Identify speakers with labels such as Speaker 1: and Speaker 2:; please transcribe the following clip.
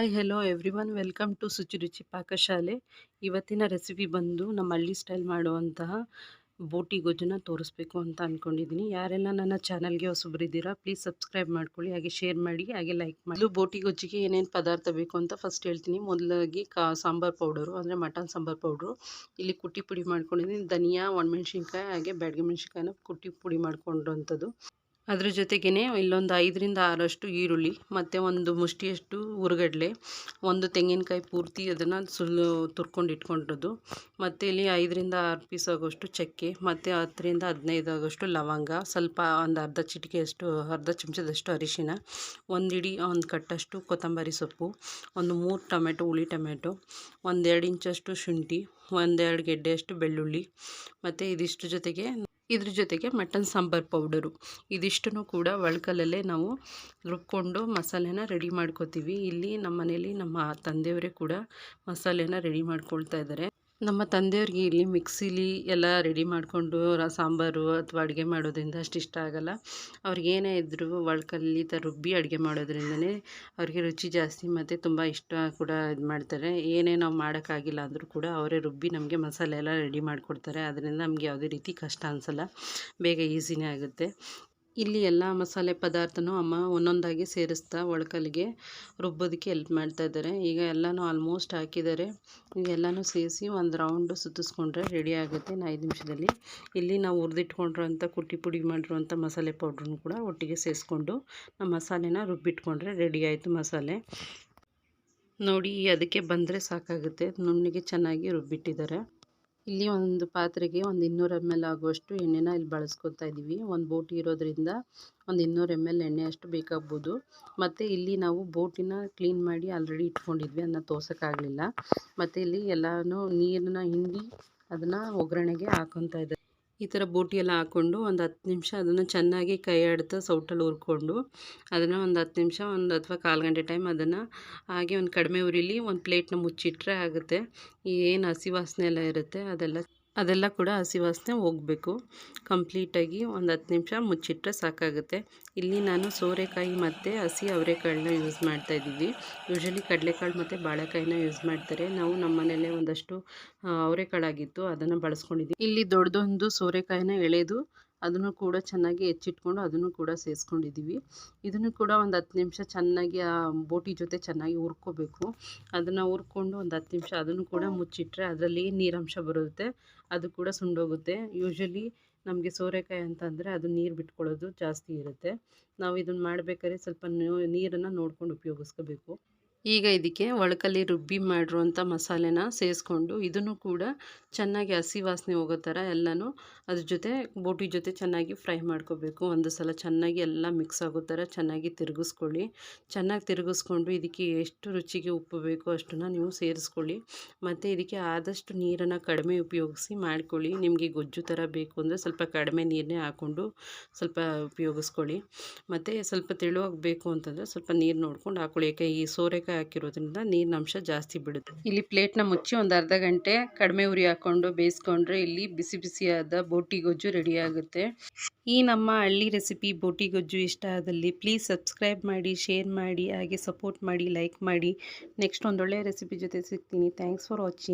Speaker 1: Hi hello everyone welcome to Shuchiruchi Pakashale ಇವತ್ತಿನ recipe ಬಂದು ನಮ್ಮ ಹಳ್ಳಿ ಸ್ಟೈಲ್ ಮಾಡುವಂತಹ ಬೋಟಿ ಗೊಜ್ಜನ್ನ ತೋರಿಸ್ಬೇಕು ಅಂತ ಅಂದ್ಕೊಂಡಿದ್ದೀನಿ ಯಾರೆಲ್ಲ ನನ್ನ ಚಾನಲ್ಗೆ ಹೊಸಬ್ರಿದ್ದೀರಾ ಪ್ಲೀಸ್ ಸಬ್ಸ್ಕ್ರೈಬ್ ಮಾಡ್ಕೊಳ್ಳಿ, ಹಾಗೆ ಶೇರ್ ಮಾಡಿ, ಹಾಗೆ ಲೈಕ್ ಮಾಡಿ. ಬೋಟಿ ಗೊಜ್ಜಿಗೆ ಏನೇನು ಪದಾರ್ಥ ಬೇಕು ಅಂತ ಫಸ್ಟ್ ಹೇಳ್ತೀನಿ. ಮೊದಲಾಗಿ ಕಾ, ಸಾಂಬಾರು ಪೌಡರು ಅಂದರೆ ಮಟನ್ ಸಾಂಬಾರು ಪೌಡ್ರು ಇಲ್ಲಿ ಕುಟ್ಟಿ ಪುಡಿ ಮಾಡ್ಕೊಂಡಿದ್ದೀನಿ. ಧನಿಯಾ, ಒಣಮೆಣ್ಸಿನ್ಕಾಯಿ, ಹಾಗೆ ಬ್ಯಾಡ್ಗೆ ಮೆಣಸಿನ್ಕಾಯಿನ ಕುಟ್ಟಿ ಪುಡಿ ಮಾಡ್ಕೊಂಡಿರೋಂಥದ್ದು ಅದ್ರ ಜೊತೆಗೇ ಇಲ್ಲೊಂದು ಐದರಿಂದ ಆರಷ್ಟು ಈರುಳ್ಳಿ, ಮತ್ತು ಒಂದು ಮುಷ್ಟಿಯಷ್ಟು ಹುರ್ಗಡ್ಲೆ ಒಂದು ತೆಂಗಿನಕಾಯಿ ಪೂರ್ತಿ ಅದನ್ನು ಸುಲ್ಲು ತುರ್ಕೊಂಡು ಇಟ್ಕೊಂಡಿರೋದು. ಮತ್ತು ಇಲ್ಲಿ ಐದರಿಂದ ಆರು ಪೀಸ್ ಆಗೋಷ್ಟು ಚಕ್ಕೆ, ಮತ್ತು ಹತ್ತರಿಂದ ಹದಿನೈದು ಆಗೋಷ್ಟು ಲವಂಗ, ಸ್ವಲ್ಪ ಒಂದು ಅರ್ಧ ಚಿಟಿಕೆಯಷ್ಟು, ಅರ್ಧ ಚಮಚದಷ್ಟು ಅರಿಶಿನ, ಒಂದು ಇಡೀ, ಒಂದು ಕಟ್ಟಷ್ಟು ಕೊತ್ತಂಬರಿ ಸೊಪ್ಪು, ಒಂದು ಮೂರು ಟೊಮೆಟೊ, ಹುಳಿ ಟೊಮೆಟೊ ಒಂದೆರಡು ಇಂಚಷ್ಟು ಶುಂಠಿ ಒಂದೆರಡು ಗೆಡ್ಡೆಯಷ್ಟು ಬೆಳ್ಳುಳ್ಳಿ, ಮತ್ತು ಇದಿಷ್ಟು ಜೊತೆಗೆ ಇದ್ರ ಜೊತೆಗೆ ಮಟನ್ ಸಾಂಬಾರ್ ಪೌಡರು. ಇದಿಷ್ಟನ್ನು ಕೂಡ ಒಳ್ಕಲ್ಲಲ್ಲೇ ನಾವು ರುಬ್ಕೊಂಡು ಮಸಾಲೆನ ರೆಡಿ ಮಾಡ್ಕೋತೀವಿ. ಇಲ್ಲಿ ನಮ್ಮ ಮನೇಲಿ ನಮ್ಮ ತಂದೆಯವರೇ ಕೂಡ ಮಸಾಲೆನ ರೆಡಿ ಮಾಡ್ಕೊಳ್ತಾ ಇದ್ದಾರೆ. ನಮ್ಮ ತಂದೆಯವ್ರಿಗೆ ಇಲ್ಲಿ ಮಿಕ್ಸಿಲಿ ಎಲ್ಲ ರೆಡಿ ಮಾಡಿಕೊಂಡು ಸಾಂಬಾರು ಅಥವಾ ಅಡುಗೆ ಮಾಡೋದ್ರಿಂದ ಅಷ್ಟು ಇಷ್ಟ ಆಗೋಲ್ಲ. ಅವ್ರಿಗೇನೇ ಇದ್ದರೂ ಒಳಕಲ್ಲಿ ತ ರುಬ್ಬಿ ಅಡುಗೆ ಮಾಡೋದ್ರಿಂದನೇ ಅವ್ರಿಗೆ ರುಚಿ ಜಾಸ್ತಿ ಮತ್ತು ತುಂಬ ಇಷ್ಟ ಕೂಡ ಇದು ಮಾಡ್ತಾರೆ. ಏನೇ ನಾವು ಮಾಡೋಕ್ಕಾಗಿಲ್ಲ ಅಂದರೂ ಕೂಡ ಅವರೇ ರುಬ್ಬಿ ನಮಗೆ ಮಸಾಲೆ ಎಲ್ಲ ರೆಡಿ ಮಾಡಿಕೊಡ್ತಾರೆ. ಅದರಿಂದ ನಮಗೆ ಯಾವುದೇ ರೀತಿ ಕಷ್ಟ ಅನಿಸಲ್ಲ. ಬೇಗ ಈಸಿನೇ ಆಗುತ್ತೆ. ಇಲ್ಲಿ ಎಲ್ಲ ಮಸಾಲೆ ಪದಾರ್ಥನೂ ಅಮ್ಮ ಒಂದೊಂದಾಗಿ ಸೇರಿಸ್ತಾ ಒಳಕಲ್ಲಿಗೆ ರುಬ್ಬೋದಕ್ಕೆ ಹೆಲ್ಪ್ ಮಾಡ್ತಾ ಇದ್ದಾರೆ. ಈಗ ಎಲ್ಲನೂ ಆಲ್ಮೋಸ್ಟ್ ಹಾಕಿದ್ದಾರೆ. ಎಲ್ಲನೂ ಸೇರಿಸಿ ಒಂದು ರೌಂಡು ಸುತ್ತಿಸ್ಕೊಂಡ್ರೆ ರೆಡಿ ಆಗುತ್ತೆ ಐದು ನಿಮಿಷದಲ್ಲಿ. ಇಲ್ಲಿ ನಾವು ಹುರಿದಿಟ್ಕೊಂಡಿರೋಂಥ ಕುಟ್ಟಿ ಪುಡಿ ಮಾಡಿರುವಂಥ ಮಸಾಲೆ ಪೌಡ್ರನ್ನು ಕೂಡ ಒಟ್ಟಿಗೆ ಸೇರಿಸ್ಕೊಂಡು ನಮ್ಮ ಮಸಾಲೆನ ರುಬ್ಬಿಟ್ಕೊಂಡ್ರೆ ರೆಡಿ ಆಯಿತು ಮಸಾಲೆ. ನೋಡಿ, ಅದಕ್ಕೆ ಬಂದರೆ ಸಾಕಾಗುತ್ತೆ. ನುಣ್ಣಗೆ ಚೆನ್ನಾಗಿ ರುಬ್ಬಿಟ್ಟಿದ್ದಾರೆ. ಇಲ್ಲಿ ಒಂದು ಪಾತ್ರೆಗೆ ಒಂದು ಇನ್ನೂರು ಎಂ ಎಲ್ ಆಗುವಷ್ಟು ಎಣ್ಣೆನ ಇಲ್ಲಿ ಬಳಸ್ಕೊತಾ ಇದ್ದೀವಿ. ಒಂದು ಬೋಟಿ ಇರೋದ್ರಿಂದ ಒಂದು ಇನ್ನೂರು ಎಂ ಎಲ್ ಎಣ್ಣೆ ಅಷ್ಟು ಬೇಕಾಗ್ಬೋದು. ಮತ್ತು ಇಲ್ಲಿ ನಾವು ಬೋಟಿನ ಕ್ಲೀನ್ ಮಾಡಿ ಆಲ್ರೆಡಿ ಇಟ್ಕೊಂಡಿದ್ವಿ ಅದನ್ನ ತೋರ್ಸೋಕ್ಕಾಗಲಿಲ್ಲ. ಮತ್ತು ಇಲ್ಲಿ ಎಲ್ಲನೂ ನೀರನ್ನ ಹಿಂಡಿ ಅದನ್ನು ಒಗ್ಗರಣೆಗೆ ಹಾಕೊತಾ ಇದ್ದಾರೆ. ಈ ಥರ ಬೋಟಿ ಎಲ್ಲ ಹಾಕ್ಕೊಂಡು ಒಂದು ಹತ್ತು ನಿಮಿಷ ಅದನ್ನು ಚೆನ್ನಾಗಿ ಕೈ ಆಡ್ತಾ ಸೌಟಲ್ಲಿ ಹುರ್ಕೊಂಡು ಅದನ್ನು ಒಂದು ಹತ್ತು ನಿಮಿಷ, ಒಂದು ಅಥವಾ ಕಾಲು ಗಂಟೆ ಟೈಮ್ ಅದನ್ನು ಹಾಗೆ ಒಂದು ಕಡಿಮೆ ಉರಿಲಿ ಒಂದು ಪ್ಲೇಟ್ನ ಮುಚ್ಚಿಟ್ರೆ ಆಗುತ್ತೆ. ಏನು ಹಸಿ ವಾಸನೆ ಎಲ್ಲ ಇರುತ್ತೆ ಅದೆಲ್ಲ ಅದೆಲ್ಲ ಕೂಡ ಹಸಿ ವಾಸನೆ ಹೋಗಬೇಕು. ಕಂಪ್ಲೀಟಾಗಿ ಒಂದು ಹತ್ತು ನಿಮಿಷ ಮುಚ್ಚಿಟ್ರೆ ಸಾಕಾಗುತ್ತೆ. ಇಲ್ಲಿ ನಾನು ಸೋರೆಕಾಯಿ ಮತ್ತು ಹಸಿ ಅವರೆಕಾಳನ್ನ ಯೂಸ್ ಮಾಡ್ತಾ ಇದ್ದೀವಿ. ಯೂಶಲಿ ಕಡಲೆಕಾಳು ಮತ್ತು ಬಾಳೆಕಾಯಿನ ಯೂಸ್ ಮಾಡ್ತಾರೆ. ನಾವು ನಮ್ಮ ಮನೆಯಲ್ಲೇ ಒಂದಷ್ಟು ಅವರೆಕಾಳಾಗಿತ್ತು ಅದನ್ನು ಬಳಸ್ಕೊಂಡಿದ್ದೀವಿ. ಇಲ್ಲಿ ದೊಡ್ಡದೊಂದು ಸೋರೆಕಾಯಿನ ಎಳೆದು ಅದನ್ನು ಕೂಡ ಚೆನ್ನಾಗಿ ಹೆಚ್ಚಿಟ್ಕೊಂಡು ಅದನ್ನು ಕೂಡ ಸೇರಿಸ್ಕೊಂಡಿದ್ದೀವಿ ಇದನ್ನು ಕೂಡ ಒಂದು ಹತ್ತು ನಿಮಿಷ ಚೆನ್ನಾಗಿ ಆ ಬೋಟಿ ಜೊತೆ ಚೆನ್ನಾಗಿ ಹುರ್ಕೋಬೇಕು. ಅದನ್ನು ಹುರ್ಕೊಂಡು ಒಂದು ಹತ್ತು ನಿಮಿಷ ಅದನ್ನು ಕೂಡ ಮುಚ್ಚಿಟ್ರೆ ಅದರಲ್ಲಿ ನೀರಂಶ ಬರುತ್ತೆ, ಅದು ಕೂಡ ಸುಂಡೋಗುತ್ತೆ. ಯೂಶ್ವಲಿ ನಮಗೆ ಸೋರೆಕಾಯಿ ಅಂತಂದರೆ ಅದು ನೀರು ಬಿಟ್ಕೊಳ್ಳೋದು ಜಾಸ್ತಿ ಇರುತ್ತೆ. ನಾವು ಇದನ್ನು ಮಾಡಬೇಕಾದ್ರೆ ಸ್ವಲ್ಪ ನೀರನ್ನು ನೋಡ್ಕೊಂಡು ಉಪಯೋಗಿಸ್ಕೋಬೇಕು. ಈಗ ಇದಕ್ಕೆ ಒಳಕಲ್ಲಿ ರುಬ್ಬಿ ಮಾಡಿರುವಂಥ ಮಸಾಲೆನ ಸೇರಿಸ್ಕೊಂಡು ಇದನ್ನು ಕೂಡ ಚೆನ್ನಾಗಿ ಹಸಿ ವಾಸನೆ ಹೋಗೋ ಥರ ಎಲ್ಲನೂ ಅದ್ರ ಜೊತೆ ಬೋಟಿ ಜೊತೆ ಚೆನ್ನಾಗಿ ಫ್ರೈ ಮಾಡ್ಕೋಬೇಕು. ಒಂದು ಸಲ ಚೆನ್ನಾಗಿ ಎಲ್ಲ ಮಿಕ್ಸ್ ಆಗೋ ಥರ ಚೆನ್ನಾಗಿ ತಿರುಗಿಸ್ಕೊಳ್ಳಿ. ಚೆನ್ನಾಗಿ ತಿರುಗಿಸ್ಕೊಂಡು ಇದಕ್ಕೆ ಎಷ್ಟು ರುಚಿಗೆ ಉಪ್ಪು ಬೇಕೋ ಅಷ್ಟನ್ನು ನೀವು ಸೇರಿಸ್ಕೊಳ್ಳಿ. ಮತ್ತು ಇದಕ್ಕೆ ಆದಷ್ಟು ನೀರನ್ನು ಕಡಿಮೆ ಉಪಯೋಗಿಸಿ ಮಾಡ್ಕೊಳ್ಳಿ. ನಿಮಗೆ ಗೊಜ್ಜು ಥರ ಬೇಕು ಅಂದರೆ ಸ್ವಲ್ಪ ಕಡಿಮೆ ನೀರನ್ನೇ ಹಾಕ್ಕೊಂಡು ಸ್ವಲ್ಪ ಉಪಯೋಗಿಸ್ಕೊಳ್ಳಿ. ಮತ್ತು ಸ್ವಲ್ಪ ತೆಳುವಾಗಬೇಕು ಅಂತಂದರೆ ಸ್ವಲ್ಪ ನೀರು ನೋಡ್ಕೊಂಡು ಹಾಕ್ಕೊಳ್ಳಿ ಯಾಕೆ ಈ ಸೋರೆಕಾಯಿ ಹಾಕಿರೋದ್ರಿಂದ ನೀರಿನ ಅಂಶ ಜಾಸ್ತಿ ಬಿಡುತ್ತೆ. ಇಲ್ಲಿ ಪ್ಲೇಟ್ನ ಮುಚ್ಚಿ ಒಂದು ಅರ್ಧ ಗಂಟೆ ಕಡಿಮೆ ಉರಿ ಹಾಕ್ಕೊಂಡು ಬೇಯಿಸ್ಕೊಂಡ್ರೆ ಇಲ್ಲಿ ಬಿಸಿ ಬಿಸಿಯಾದ ಬೋಟಿ ಗೊಜ್ಜು ರೆಡಿ ಆಗುತ್ತೆ. ಈ ನಮ್ಮ ಹಳ್ಳಿ ರೆಸಿಪಿ ಬೋಟಿ ಗೊಜ್ಜು ಇಷ್ಟ ಆದಲ್ಲಿ ಪ್ಲೀಸ್ ಸಬ್ಸ್ಕ್ರೈಬ್ ಮಾಡಿ ಶೇರ್ ಮಾಡಿ, ಹಾಗೆ ಸಪೋರ್ಟ್ ಮಾಡಿ ಲೈಕ್ ಮಾಡಿ. ನೆಕ್ಸ್ಟ್ ಒಂದೊಳ್ಳೆ ರೆಸಿಪಿ ಜೊತೆ ಸಿಗ್ತೀನಿ. Thanks for watching